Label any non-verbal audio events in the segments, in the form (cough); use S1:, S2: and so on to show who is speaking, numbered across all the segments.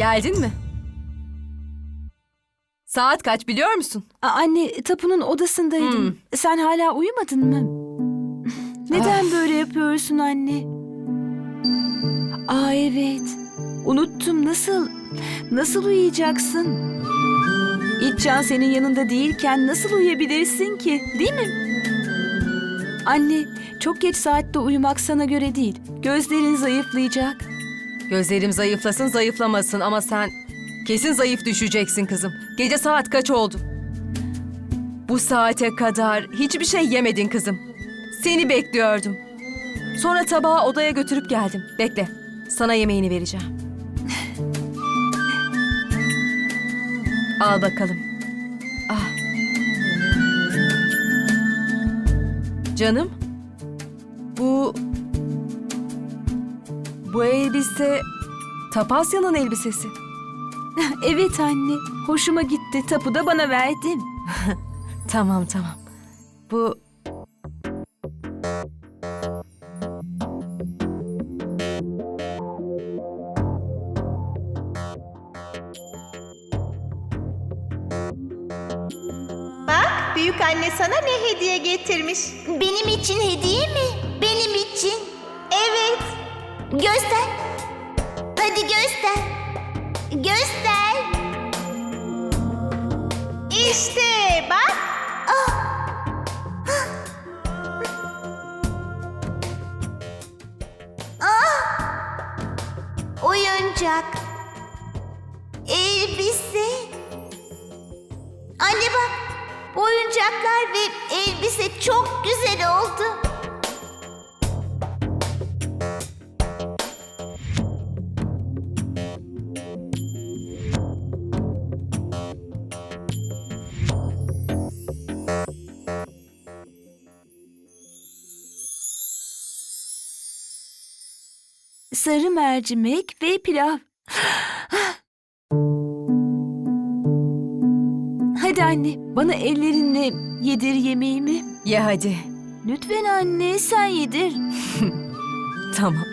S1: Geldin mi? Saat kaç biliyor musun?
S2: A- Anne tapunun odasındaydım.
S1: Hmm.
S2: Sen hala uyumadın mı? (laughs) Neden böyle yapıyorsun anne? Aa evet. Unuttum nasıl? Nasıl uyuyacaksın? İlkcan senin yanında değilken nasıl uyuyabilirsin ki? Değil mi? Anne, çok geç saatte uyumak sana göre değil. Gözlerin zayıflayacak.
S1: Gözlerim zayıflasın zayıflamasın ama sen kesin zayıf düşeceksin kızım. Gece saat kaç oldu? Bu saate kadar hiçbir şey yemedin kızım. Seni bekliyordum. Sonra tabağı odaya götürüp geldim. Bekle. Sana yemeğini vereceğim. Al bakalım. Ah. Canım. Bu elbise Tapasya'nın elbisesi. (laughs)
S2: Evet anne, hoşuma gitti. Tapu da bana verdin. (laughs)
S1: Tamam tamam. Bu
S3: Bak büyük anne sana ne hediye getirmiş.
S4: Benim için hediye mi? Göster. Hadi göster. Göster.
S3: İşte bak.
S4: Oyuncak. Elbise. Anne bak. Oyuncaklar ve elbise çok güzel oldu.
S2: Sarı mercimek ve pilav. Hadi anne, bana ellerinle yedir yemeğimi.
S1: ye hadi.
S2: Lütfen anne, sen yedir. (laughs)
S1: Tamam.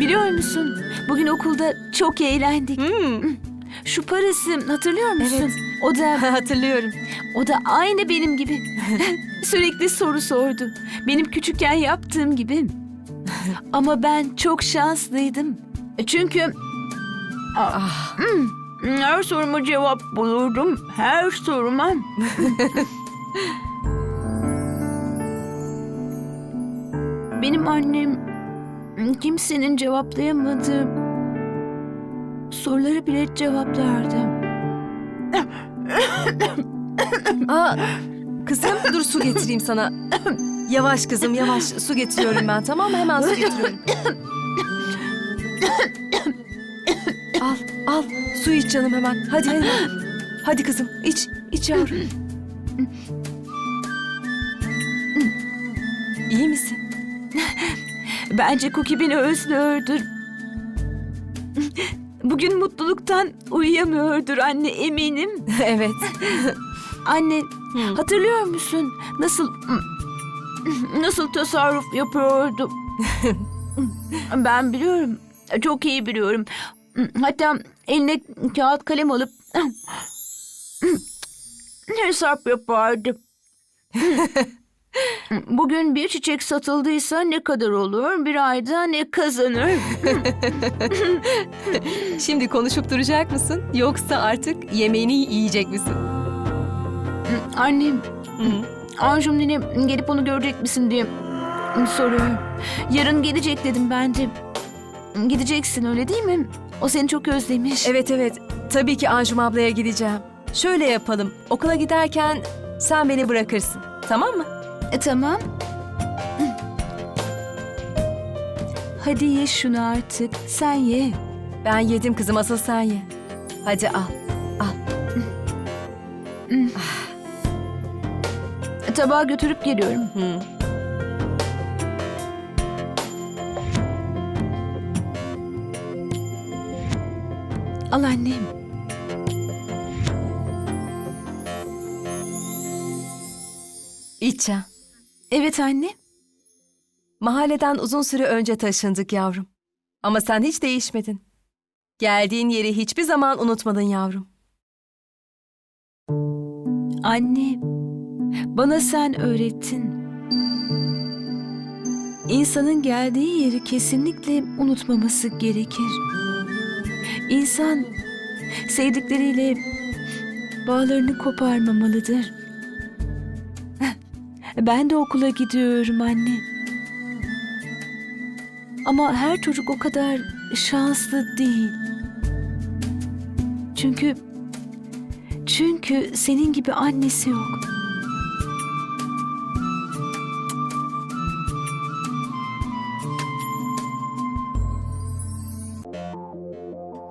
S2: Biliyor musun? Bugün okulda çok eğlendik.
S1: Hmm,
S2: Şu parası hatırlıyor musun?
S1: Evet.
S2: O da (laughs)
S1: hatırlıyorum.
S2: o da aynı benim gibi. (laughs) Sürekli soru sordu. Benim küçükken yaptığım gibi. Ama ben çok şanslıydım. Çünkü
S1: Ah,
S2: her soruma cevap bulurdum. Her soruma. (laughs) Benim annem kimsenin cevaplayamadığı soruları bile cevaplardı.
S1: aa, kızım dur su getireyim sana. (clears throat) Yavaş kızım yavaş su getiriyorum ben tamam mı? Hemen su getiriyorum. (clears throat) al al su iç canım hemen. Hadi hadi. Hadi kızım iç iç yavrum. İyi misin?
S2: Bence Cookie beni özlüyordur. Bugün mutluluktan uyuyamıyordur anne eminim.
S1: evet.
S2: Anne
S1: Hı.
S2: hatırlıyor musun nasıl nasıl tasarruf yapıyordu? (laughs) ben biliyorum. Çok iyi biliyorum. Hatta eline kağıt kalem alıp (clears throat) hesap yapardı. (laughs) Bugün bir çiçek satıldıysa ne kadar olur? Bir ayda ne kazanır? (laughs)
S1: Şimdi konuşup duracak mısın? Yoksa artık yemeğini yiyecek misin?
S2: Annem. Anjum nene gelip onu görecek misin diye soruyor. Yarın gelecek dedim ben de. Gideceksin öyle değil mi? O seni çok özlemiş.
S1: Evet evet. Tabii ki Anjum ablaya gideceğim. Şöyle yapalım. Okula giderken sen beni bırakırsın. Tamam mı?
S2: E, tamam. Hadi ye şunu artık. Sen ye.
S1: Ben yedim kızım asıl sen ye. Hadi al.
S2: Tabağı götürüp geliyorum.
S1: Hı.
S2: Al annem.
S1: İçe.
S2: Evet anne.
S1: Mahalleden uzun süre önce taşındık yavrum. Ama sen hiç değişmedin. Geldiğin yeri hiçbir zaman unutmadın yavrum.
S2: Anne, bana sen öğrettin. İnsanın geldiği yeri kesinlikle unutmaması gerekir. İnsan sevdikleriyle bağlarını koparmamalıdır. Ben de okula gidiyorum anne. Ama her çocuk o kadar şanslı değil. Çünkü çünkü senin gibi annesi yok.